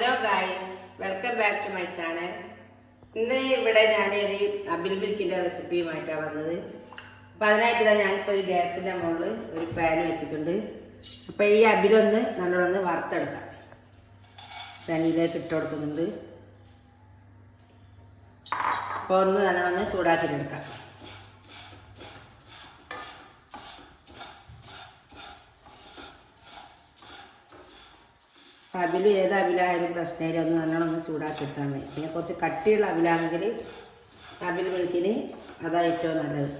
Hello guys welcome back to my channel ഇന്ന് ഇവിടെ ഞാനൊരു അബിൽ മിൽക്കിന്റെ റെസിപ്പിയുമായിട്ടാണ് വന്നത്. അപ്പം അതിനായിട്ട് ഇതാ ഞാനിപ്പോൾ ഒരു ഗ്യാസിന്റെ മുകളിൽ ഒരു പാൻ വെച്ചിട്ടുണ്ട്. അപ്പോൾ ഈ അബിലൊന്ന് നല്ലോണം വറുത്തെടുക്കാം. പാനിലേക്ക് ഇട്ട് കൊടുക്കുന്നുണ്ട്. അപ്പോൾ ഒന്ന് നല്ലോണം ചൂടാക്കിയിട്ടെടുക്കാം അവിൽ ഏത് അവിലായാലും പ്രശ്നമില്ല ഒന്ന് നല്ലോണം ഒന്ന് ചൂടാക്കി എടുത്താൽ മതി. പിന്നെ കുറച്ച് കട്ടിയുള്ള അവിലാണെങ്കിൽ അവിൽ വിളിക്കിന് അതാണ് ഏറ്റവും നല്ലത്.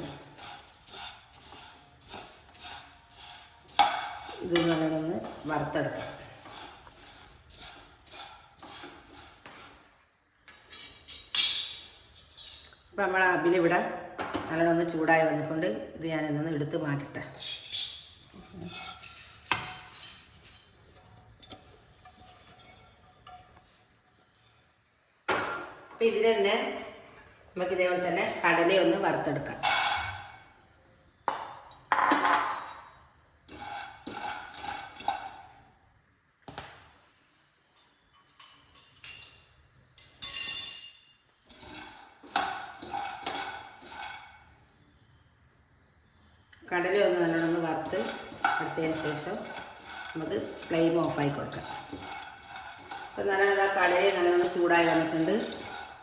ഇത് നല്ലോണം വറുത്തെടുക്കാം. അപ്പം നമ്മൾ അവിലിവിടെ നല്ലോണം ഒന്ന് ചൂടായി വന്നിട്ടുണ്ട്. ഇത് ഞാനിതൊന്ന് എടുത്ത് മാറ്റട്ടെ. അപ്പം ഇതിൽ തന്നെ നമുക്ക് ഇതേപോലെ തന്നെ ഒന്ന് വറുത്തെടുക്കാം. കടല ഒന്ന് നല്ലോണം ഒന്ന് വറുത്ത് എടുത്തതിന് ശേഷം നമുക്ക് ഫ്ലെയിം ഓഫായി കൊടുക്കാം. അപ്പോൾ നല്ലോണം ആ കടല നല്ലോണം ചൂടായി വന്നിട്ടുണ്ട്.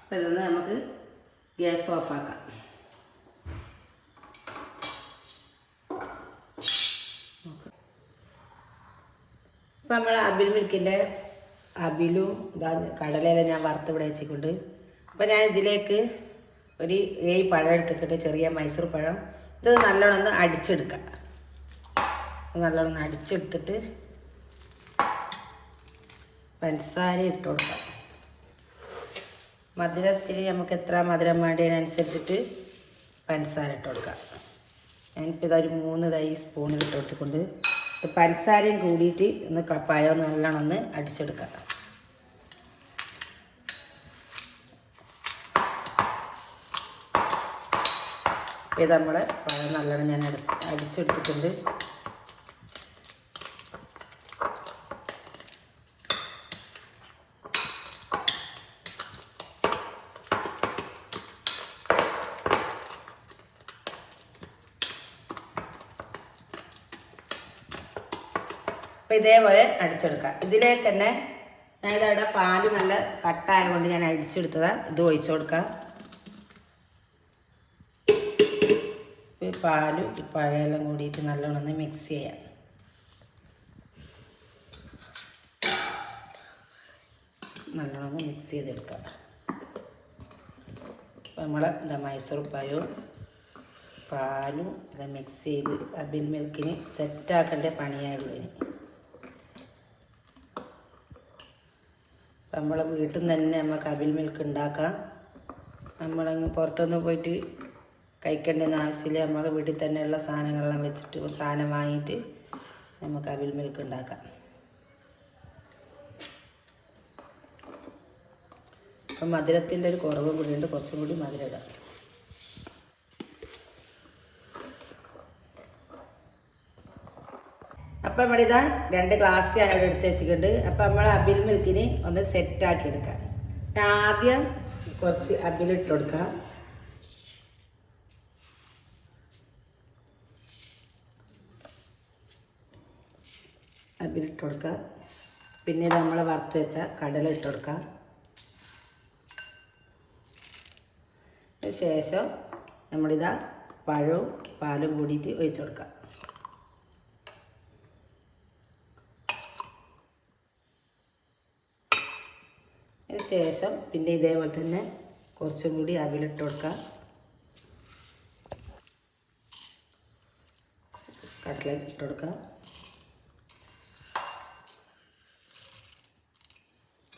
അപ്പോൾ ഇതൊന്ന് നമുക്ക് ഗ്യാസ് ഓഫാക്കാം. ഇപ്പം നമ്മൾ അബിൽ മിൽക്കിന്റെ അബിലും ഇതാ കടലയില ഞാൻ വറുത്ത് ഇവിടെ വെച്ചിട്ടുണ്ട്. അപ്പോൾ ഞാൻ ഇതിലേക്ക് ഒരു ഏഴ് പഴം എടുത്തിട്ട് ചെറിയ മൈസൂർ പഴം. ഇത് നല്ലോണം ഒന്ന് അടിച്ചെടുക്കാം. നല്ലോണം ഒന്ന് അടിച്ചെടുത്തിട്ട് പഞ്ചസാര ഇട്ട് കൊടുക്കാം. മധുരത്തിൽ നമുക്ക് എത്ര മധുരം വേണ്ടതിനനുസരിച്ചിട്ട് പഞ്ചസാര ഇട്ട് കൊടുക്കാം. ഞാനിപ്പോൾ ഇതൊരു മൂന്ന് തൈ സ്പൂണിൽ ഇട്ട് കൊടുത്തിട്ടുണ്ട്. ഇത് പഞ്ചസാരയും കൂടിയിട്ട് ഒന്ന് പഴം നല്ലോണം ഒന്ന് അടിച്ചെടുക്കാം. ഇത് നമ്മൾ പഴം നല്ലോണം ഞാൻ അടിച്ചെടുത്തിട്ടുണ്ട്. അപ്പം ഇതേപോലെ അടിച്ചെടുക്കാം ഇതിലേക്ക് തന്നെ ഞാൻ ഇതവിടെ പാൽ നല്ല കട്ടായതുകൊണ്ട് ഞാൻ അടിച്ചെടുത്തതാണ് ഇത് ഒഴിച്ചു കൊടുക്കാം ഈ പാലും ഈ പഴയെല്ലാം കൂടിയിട്ട് നല്ലോണം മിക്സ് ചെയ്യാം. നല്ലോണം മിക്സ് ചെയ്തെടുക്കാം അപ്പം നമ്മൾ എന്താ മൈസൂർ പഴവും പാലും ഇത് മിക്സ് ചെയ്ത് അബിൽ മിൽക്കിന് സെറ്റാക്കേണ്ട പണിയായുള്ളൂ ഇനി. നമ്മളെ വീട്ടിൽ നിന്ന് തന്നെ നമുക്ക് അവിൽ മിൽക്ക് ഉണ്ടാക്കാം. നമ്മളങ്ങ് പുറത്തൊന്നും പോയിട്ട് കഴിക്കേണ്ടെന്ന് ആവശ്യമില്ല. നമ്മളെ വീട്ടിൽ തന്നെയുള്ള സാധനങ്ങളെല്ലാം വെച്ചിട്ട് സാധനം വാങ്ങിയിട്ട് നമുക്ക് അവിൽ മിൽക്ക് ഉണ്ടാക്കാം. അപ്പം മധുരത്തിന്റെ ഒരു കുറവ് കൂടിയുണ്ട് കുറച്ചും കൂടി മധുരം ഇടാം. അപ്പം നമ്മളിതാ രണ്ട് ഗ്ലാസ് ഞാൻ അവിടെ എടുത്ത് വെച്ചിട്ടുണ്ട്. അപ്പം നമ്മൾ അബിൽ മിൽക്കിന് ഒന്ന് സെറ്റാക്കി എടുക്കാം. ആദ്യം കുറച്ച് അബിൽ ഇട്ട് കൊടുക്കാം. അബിൽ ഇട്ട് കൊടുക്കാം. പിന്നെ നമ്മൾ വറുത്ത് വെച്ച കടല ഇട്ട് കൊടുക്കാം. അതിന് ശേഷം നമ്മളിതാ പഴവും പാലും കൂടിയിട്ട് ഒഴിച്ചു കൊടുക്കാം. അതിന് ശേഷം പിന്നെ ഇതേപോലെ തന്നെ കുറച്ചും കൂടി അവിലിട്ട് കൊടുക്കാം. കട്ട്ലറ്റ് ഇട്ട് കൊടുക്കാം.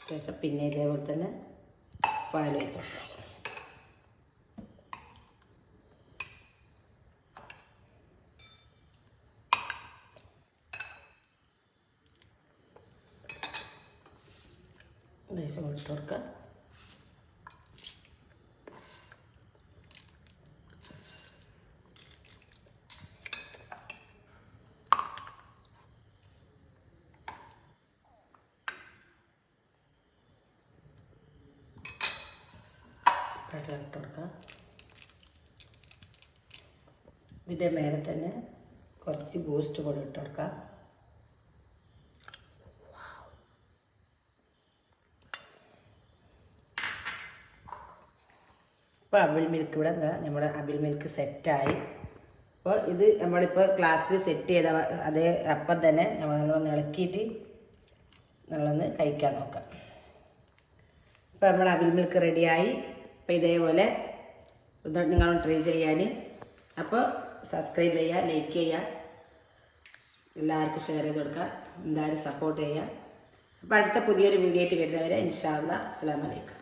ശേഷം പിന്നെ ഇതേപോലെ തന്നെ പാൽ വെച്ച് കൊടുക്കാം. ലേശം ഇട്ട് കൊടുക്കാം. കടല ഇട്ട് ഇതിന്റെ മേലെ തന്നെ കുറച്ച് ബൂസ്റ്റ് കൂടെ ഇട്ട് ഇപ്പോൾ അബിൾ മിൽക്ക് ഇവിടെ എന്താ? നമ്മുടെ അബിൾ മിൽക്ക് സെറ്റായി. അപ്പോൾ ഇത് നമ്മളിപ്പോൾ ക്ലാസ്സിൽ സെറ്റ് ചെയ്ത അതേ അപ്പം തന്നെ നമ്മൾ നമ്മളൊന്ന് ഇളക്കിയിട്ട് നമ്മളൊന്ന് കഴിക്കാൻ നോക്കാം. ഇപ്പോൾ നമ്മൾ അബിൾ മിൽക്ക് റെഡിയായി. അപ്പോൾ ഇതേപോലെ നിങ്ങളൊന്ന് ട്രൈ ചെയ്യാൻ. അപ്പോൾ സബ്സ്ക്രൈബ് ചെയ്യുക ലൈക്ക് ചെയ്യുക. എല്ലാവർക്കും ഷെയർ ചെയ്ത് കൊടുക്കുക. എന്തായാലും സപ്പോർട്ട് ചെയ്യുക. അപ്പോൾ അടുത്ത പുതിയൊരു വീഡിയോ ആയിട്ട് വരുന്നവരെ ഇൻഷാല്ല അസ്സാം വലൈക്കും